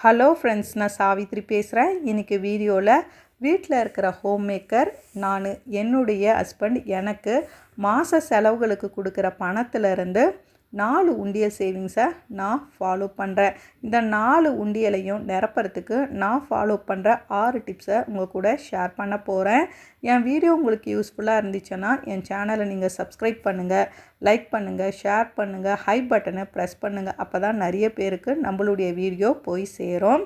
Hello friends நான் சாவித்ரி பேசுகிறேன் இன்றைக்கி வீடியோவில் வீட்டில் இருக்கிற ஹோம் மேக்கர் நான் என்னுடைய ஹஸ்பண்ட் எனக்கு மாத செலவுகளுக்கு கொடுக்குற பணத்திலிருந்து நாலு உண்டியல் சேவிங்ஸை நான் ஃபாலோ பண்ணுறேன் இந்த நாலு உண்டியலையும் நிரப்புறதுக்கு நான் ஃபாலோ பண்ணுற ஆறு டிப்ஸை உங்கள் கூட ஷேர் பண்ண போகிறேன் என் வீடியோ உங்களுக்கு யூஸ்ஃபுல்லாக இருந்துச்சுன்னா என் சேனலை நீங்கள் சப்ஸ்கிரைப் பண்ணுங்கள் லைக் பண்ணுங்கள் ஷேர் பண்ணுங்கள் ஹை பட்டனை ப்ரெஸ் பண்ணுங்கள் அப்போ தான் நிறைய பேருக்கு நம்மளுடைய வீடியோ போய் சேரும்.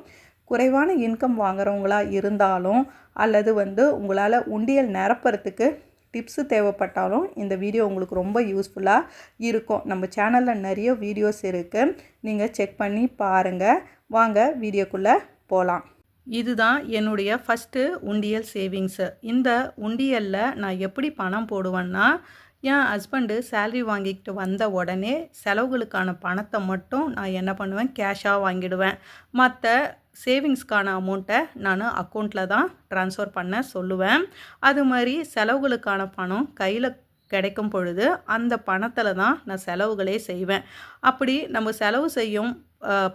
குறைவான இன்கம் வாங்குகிறவங்களா இருந்தாலும் அல்லது வந்து உங்களால் உண்டியல் நிரப்புறதுக்கு டிப்ஸு தேவைப்பட்டாலும் இந்த வீடியோ உங்களுக்கு ரொம்ப யூஸ்ஃபுல்லாக இருக்கும். நம்ம சேனலில் நிறைய வீடியோஸ் இருக்குது நீங்கள் செக் பண்ணி பாருங்கள் வாங்க வீடியோக்குள்ளே போகலாம் இதுதான் என்னுடைய ஃபஸ்ட்டு உண்டியல் சேவிங்ஸு. இந்த உண்டியலில் நான் எப்படி பணம் போடுவேன்னா என் ஹஸ்பண்டு சேல்ரி வாங்கிக்கிட்டு வந்த உடனே செலவுகளுக்கான பணத்தை மட்டும் நான் என்ன பண்ணுவேன்? கேஷாக வாங்கிடுவேன். மற்ற சேவிங்ஸ்க்கான அமௌண்ட்டை நான் அக்கௌண்ட்டில் தான் ட்ரான்ஸ்ஃபர் பண்ண சொல்லுவேன். அது மாதிரி செலவுகளுக்கான பணம் கையில் கிடைக்கும் பொழுது அந்த பணத்தில் தான் நான் செலவுகளே செய்வேன். அப்படி நம்ம செலவு செய்யும்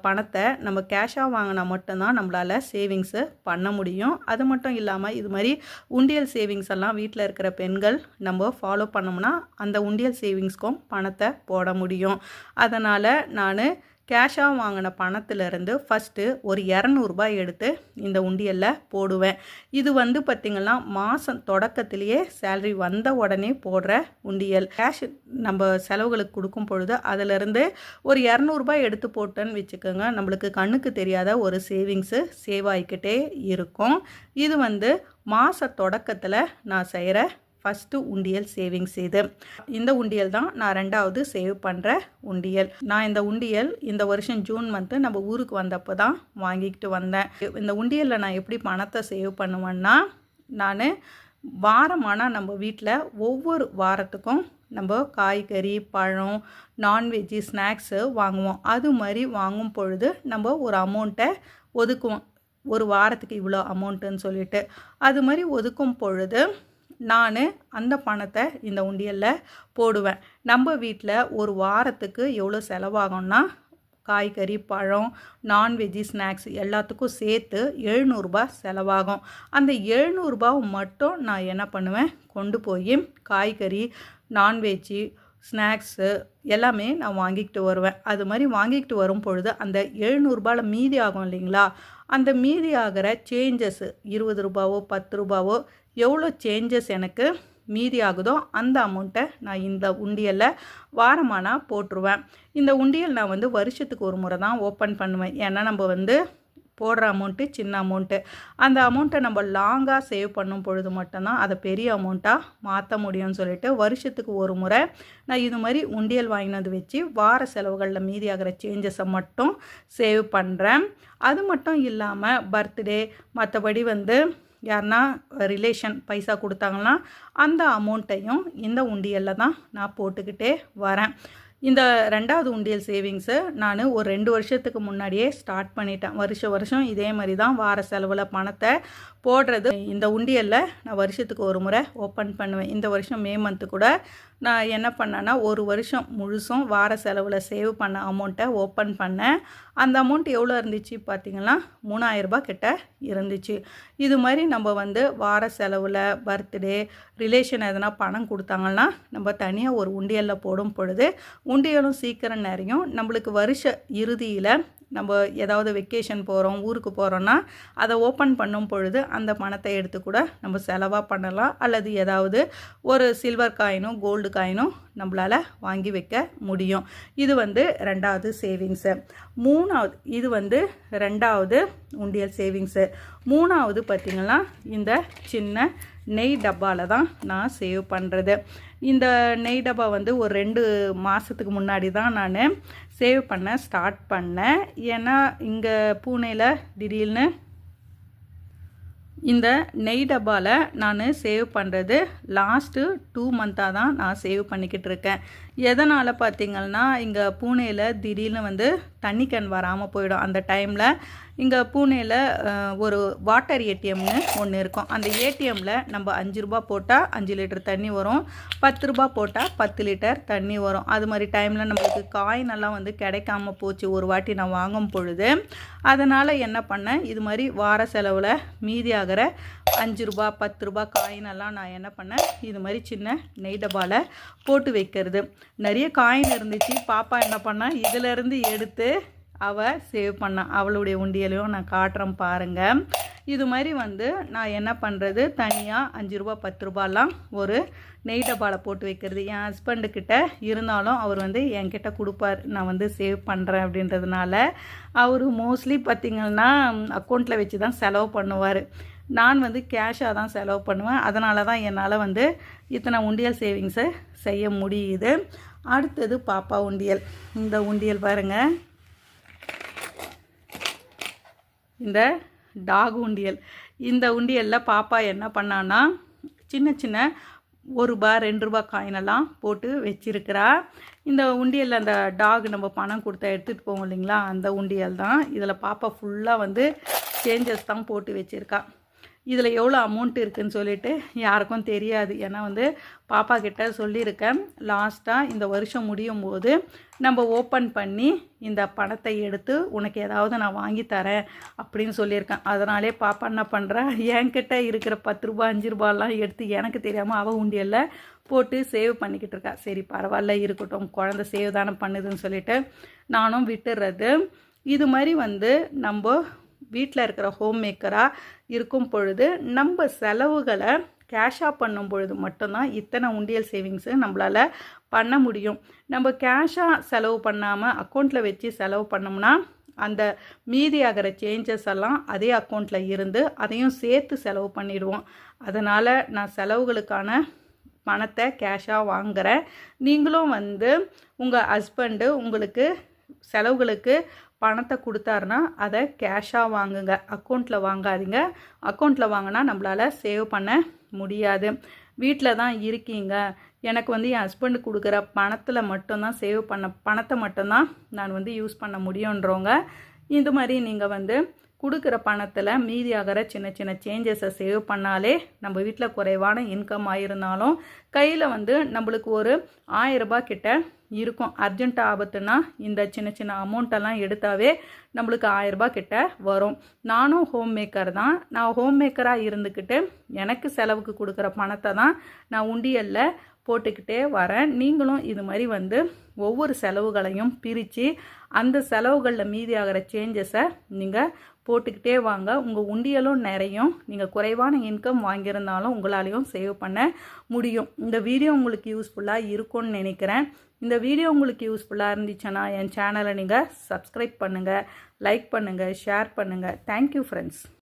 பணத்தை நம்ம கேஷாக வாங்கினா மட்டும்தான் நம்மளால் சேவிங்ஸு பண்ண முடியும். அது மட்டும் இல்லாமல் இது மாதிரி உண்டியல் சேவிங்ஸ் எல்லாம் வீட்டில் இருக்கிற பெண்கள் நம்ம ஃபாலோ பண்ணோம்னா அந்த உண்டியல் சேவிங்ஸ்க்கும் பணத்தை போட முடியும். அதனால் நான் கேஷாக வாங்கின பணத்திலேருந்து ஃபஸ்ட்டு ஒரு இரநூறுபா எடுத்து இந்த உண்டியலில் போடுவேன். இது வந்து பார்த்திங்கன்னா மாதம் தொடக்கத்திலேயே சேல்ரி வந்த உடனே போடுற உண்டியல். கேஷ் நம்ம செலவுகளுக்கு கொடுக்கும் பொழுது அதிலிருந்து ஒரு இரநூறுபா எடுத்து போட்டேன்னு வச்சுக்கோங்க நம்மளுக்கு கண்ணுக்கு தெரியாத ஒரு சேவிங்ஸு சேவ் ஆகிக்கிட்டே இருக்கும். இது வந்து மாத தொடக்கத்தில் நான் செய்கிற ஃபஸ்ட்டு உண்டியல் சேவிங்ஸ் இது இந்த உண்டியல் தான் நான் ரெண்டாவது சேவ் பண்ணுற உண்டியல். நான் இந்த உண்டியல் இந்த வருஷம் ஜூன் மந்த்து நம்ம ஊருக்கு வந்தப்போ தான் வாங்கிக்கிட்டு வந்தேன். இந்த உண்டியலில் நான் எப்படி பணத்தை சேவ் பண்ணுவேன்னா நான் வாரமானால் நம்ம வீட்டில் ஒவ்வொரு வாரத்துக்கும் நம்ம காய்கறி பழம் நான்வெஜ்ஜு ஸ்நாக்ஸு வாங்குவோம். அது மாதிரி வாங்கும் பொழுது நம்ம ஒரு அமௌண்ட்டை ஒதுக்குவோம். ஒரு வாரத்துக்கு இவ்வளோ அமௌண்ட்டுன்னு சொல்லிட்டு. அது மாதிரி ஒதுக்கும் பொழுது நான் அந்த பணத்தை இந்த உண்டியலில் போடுவேன். நம்ம வீட்டில் ஒரு வாரத்துக்கு எவ்வளோ செலவாகும்னா காய்கறி பழம் நான்வெஜ்ஜி ஸ்நாக்ஸ் எல்லாத்துக்கும் சேர்த்து எழுநூறுபா செலவாகும். அந்த எழுநூறுபாவை மட்டும் நான் என்ன பண்ணுவேன்? கொண்டு போய் காய்கறி நான்வெஜ்ஜி ஸ்நாக்ஸு எல்லாமே நான் வாங்கிக்கிட்டு வருவேன். அது மாதிரி வாங்கிக்கிட்டு வரும் பொழுது அந்த எழுநூறுபாவில் மீதி ஆகும் இல்லைங்களா? அந்த மீதி ஆகிற சேஞ்சஸ்ஸு இருபது ரூபாவோ பத்து ரூபாவோ எவ்வளோ சேஞ்சஸ் எனக்கு மீதி ஆகுதோ அந்த அமௌண்ட்டை நான் இந்த உண்டியலில் வாரமானா போட்டுருவேன். இந்த உண்டியல் நான் வந்து வருஷத்துக்கு ஒரு முறை தான் ஓப்பன் பண்ணுவேன். ஏன்னா நம்ம வந்து போடுற அமௌண்ட்டு சின்ன அமௌண்ட்டு அந்த அமௌண்ட்டை நம்ம லாங்காக சேவ் பண்ணும் பொழுது மட்டும்தான் அதை பெரிய அமௌண்ட்டாக மாற்ற முடியும்னு சொல்லிட்டு வருஷத்துக்கு ஒரு முறை நான் இது மாதிரி உண்டியல் வாங்கினது வச்சு வார செலவுகளில் மீதியாகிற சேஞ்சஸை மட்டும் சேவ் பண்ணுறேன் அது மட்டும் இல்லாமல் பர்த்டே மற்றபடி வந்து யாருன்னா ரிலேஷன் பைசா கொடுத்தாங்கன்னா அந்த அமௌண்ட்டையும் இந்த உண்டியலில் தான் நான் போட்டுக்கிட்டே வரேன். இந்த ரெண்டாவது உண்டியல் சேவிங்ஸு நான் ஒரு ரெண்டு வருஷத்துக்கு முன்னாடியே ஸ்டார்ட் பண்ணிட்டேன். வருஷம் வருஷம் இதே மாதிரி தான் வார செலவில் பணத்தை போடுறது. இந்த உண்டியலில் நான் வருஷத்துக்கு ஒரு முறை ஓப்பன் பண்ணுவேன். இந்த வருஷம் மே மந்த்து கூட நான் என்ன பண்ணேன்னா ஒரு வருஷம் முழுசும் வார செலவில் சேவ் பண்ண அமௌண்ட்டை ஓப்பன் பண்ணேன். அந்த அமௌண்ட் எவ்வளோ இருந்துச்சு பார்த்திங்கன்னா மூணாயிரரூபா கிட்ட இருந்துச்சு. இது மாதிரி நம்ம வந்து வார செலவில் பர்த்டே ரிலேஷன் எதனா பணம் கொடுத்தாங்கன்னா நம்ம தனியாக ஒரு உண்டியலில் போடும் பொழுது உண்டியலும் சீக்கிரம் நிறையும். நம்மளுக்கு வருஷ இறுதியில் நம்ம ஏதாவது வெக்கேஷன் போகிறோம் ஊருக்கு போகிறோன்னா அதை ஓப்பன் பண்ணும் பொழுது அந்த பணத்தை எடுத்து கூட நம்ம செலவாக பண்ணலாம். அல்லது ஏதாவது ஒரு சில்வர் காயினும் கோல்டு காயினும் நம்மளால் வாங்கி வைக்க முடியும். இது வந்து ரெண்டாவது சேவிங்ஸு மூணாவது இது வந்து ரெண்டாவது உண்டியல் சேவிங்ஸு மூணாவது பார்த்திங்கன்னா இந்த சின்ன நெய் டப்பாவில் தான் நான் சேவ் பண்ணுறது இந்த நெய் டப்பா வந்து ஒரு ரெண்டு மாதத்துக்கு முன்னாடி தான் நான் சேவ் பண்ண ஸ்டார்ட் பண்ணேன் ஏன்னா இங்கே பூனேயில் திடீர்னு இந்த நெய் டப்பாவில் நான் சேவ் பண்ணுறது லாஸ்ட்டு டூ மந்த்தாக தான் நான் சேவ் பண்ணிக்கிட்டு இருக்கேன். எதனால் பார்த்தீங்கன்னா இங்கே பூனேயில் திடீர்னு வந்து தண்ணி கேன் வராமல் போயிடும். அந்த டைமில் இங்கே பூனேயில் ஒரு வாட்டர் ஏடிஎம்னு ஒன்று இருக்கும். அந்த ஏடிஎம்மில் நம்ம அஞ்சு ரூபா போட்டால் அஞ்சு லிட்டர் தண்ணி வரும். பத்து ரூபா போட்டால் பத்து லிட்டர் தண்ணி வரும். அது மாதிரி டைமில் நம்மளுக்கு காயின் எல்லாம் வந்து கிடைக்காம போச்சு. ஒரு வாட்டி நான் வாங்கும் பொழுது அதனால் என்ன பண்ணேன்? இது மாதிரி வார செலவில் மீதி ஆகிற அஞ்சு ரூபா பத்து ரூபா காயினெல்லாம் நான் என்ன பண்ணேன்? இது மாதிரி சின்ன நெய் டப்பாவில் போட்டு வைக்கிறது. நிறைய காயின் இருந்துச்சு. பாப்பா என்ன பண்ணால் இதிலேருந்து எடுத்து அவள் சேவ் பண்ணான் அவளுடைய உண்டியலையும் நான் காட்டுறேன் பாருங்கள் இது மாதிரி வந்து நான் என்ன பண்ணுறது தனியாக அஞ்சு ரூபா பத்து ரூபாலாம் ஒரு நெய் டப்பாவில் போட்டு வைக்கிறது. என் ஹஸ்பண்டுக்கிட்ட இருந்தாலும் அவர் வந்து என்கிட்ட கொடுப்பார். நான் வந்து சேவ் பண்ணுறேன் அப்படின்றதுனால. அவர் மோஸ்ட்லி பார்த்திங்கன்னா அக்கௌண்ட்டில் வச்சு தான் செலவு பண்ணுவார். நான் வந்து கேஷாக தான் செலவு பண்ணுவேன். அதனால தான் என்னால் வந்து இத்தனை உண்டியல் சேவிங்ஸை செய்ய முடியுது. அடுத்தது பாப்பா உண்டியல். இந்த உண்டியல் பாருங்கள் இந்த டாக் உண்டியல். இந்த உண்டியலில் பாப்பா என்ன பண்ணான்னா சின்ன சின்ன ஒரு ரூபா ரெண்டு ரூபா காயினெல்லாம் போட்டு வச்சிருக்கிறா. இந்த உண்டியலில் அந்த டாக் நம்ம பணம் கொடுத்தா எடுத்துகிட்டு போவோம் இல்லைங்களா? அந்த உண்டியல் தான். இதில் பாப்பா ஃபுல்லாக வந்து சேஞ்சஸ் தான் போட்டு வச்சுருக்கா. இதில் எவ்வளோ அமௌண்ட் இருக்குதுன்னு சொல்லிட்டு யாருக்கும் தெரியாது. ஏன்னா வந்து பாப்பா கிட்ட சொல்லியிருக்கேன். லாஸ்ட்டாக இந்த வருஷம் முடியும் போது நம்ம ஓப்பன் பண்ணி இந்த பணத்தை எடுத்து உனக்கு ஏதாவது நான் வாங்கி தரேன் அப்படின்னு சொல்லியிருக்கேன். அதனாலே பாப்பா என்ன பண்ணுறா என்கிட்ட இருக்கிற பத்து ரூபா அஞ்சு ரூபாலாம் எடுத்து எனக்கு தெரியாமல் அவள் உண்டியலில் போட்டு சேவ் பண்ணிக்கிட்டு இருக்கா. சரி பரவாயில்ல இருக்கட்டும். குழந்த சேவ் தானே பண்ணுதுன்னு சொல்லிட்டு நானும் விட்டுறது. இது மாதிரி வந்து நம்ம வீட்டில் இருக்கிற ஹோம் மேக்கராக இருக்கும் பொழுது நம்ம செலவுகளை கேஷாக பண்ணும் பொழுது மட்டும்தான் இத்தனை உண்டியல் சேவிங்ஸு நம்மளால் பண்ண முடியும். நம்ம கேஷாக செலவு பண்ணாமல் அக்கௌண்ட்டில் வச்சு செலவு பண்ணோம்னா அந்த மீதி ஆகிற சேஞ்சஸ் எல்லாம் அதே அக்கௌண்ட்டில் இருந்து அதையும் சேர்த்து செலவு பண்ணிடுவோம். அதனால் நான் செலவுகளுக்கான பணத்தை கேஷாக வாங்குகிறேன் நீங்களும் வந்து உங்கள் ஹஸ்பண்டு உங்களுக்கு செலவுகளுக்கு பணத்தை கொடுத்தாருன்னா அதை கேஷாக வாங்குங்க. அக்கௌண்ட்டில் வாங்காதீங்க. அக்கௌண்ட்டில் வாங்கினா நம்மளால் சேவ் பண்ண முடியாது. வீட்டில் தான் இருக்கீங்க. எனக்கு வந்து என் ஹஸ்பண்டு கொடுக்குற பணத்தில் மட்டும்தான் சேவ் பண்ண பணத்தை மட்டும்தான் நான் வந்து யூஸ் பண்ண முடியுன்றவங்க இந்த மாதிரி நீங்கள் வந்து கொடுக்குற பணத்தில் மீதி ஆகிற சின்ன சின்ன சேஞ்சஸை சேவ் பண்ணாலே நம்ம வீட்டில் குறைவான இன்கம் ஆயிருந்தாலும் கையில் வந்து நம்மளுக்கு ஒரு ஆயிரரூபா கிட்ட இருக்கும். அர்ஜென்ட் ஆபத்துனா இந்த சின்ன சின்ன அமௌண்ட்டெல்லாம் எடுத்தாவே நம்மளுக்கு ஆயிரரூபா கிட்ட வரும். நானும் ஹோம் மேக்கர் தான். நான் ஹோம் மேக்கராக இருந்துக்கிட்டு எனக்கு செலவுக்கு கொடுக்குற பணத்தை தான் நான் உண்டியலில் போட்டுக்கிட்டே வரேன். நீங்களும் இது மாதிரி வந்து ஒவ்வொரு செலவுகளையும் பிரித்து அந்த செலவுகளில் மீதி ஆகிற சேஞ்சஸை நீங்கள் போட்டுக்கிட்டே வாங்க. உங்கள் உண்டியலும் நிறையும். நீங்கள் குறைவான இன்கம் வாங்கியிருந்தாலும் உங்களாலையும் சேவ் பண்ண முடியும். இந்த வீடியோ உங்களுக்கு யூஸ்ஃபுல்லாக இருக்கும்னு நினைக்கிறேன். இந்த வீடியோ உங்களுக்கு யூஸ்ஃபுல்லாக இருந்துச்சுன்னா என் சேனலை நீங்கள் சப்ஸ்கிரைப் பண்ணுங்கள் லைக் பண்ணுங்கள் ஷேர் பண்ணுங்கள் தேங்க்யூ ஃப்ரெண்ட்ஸ்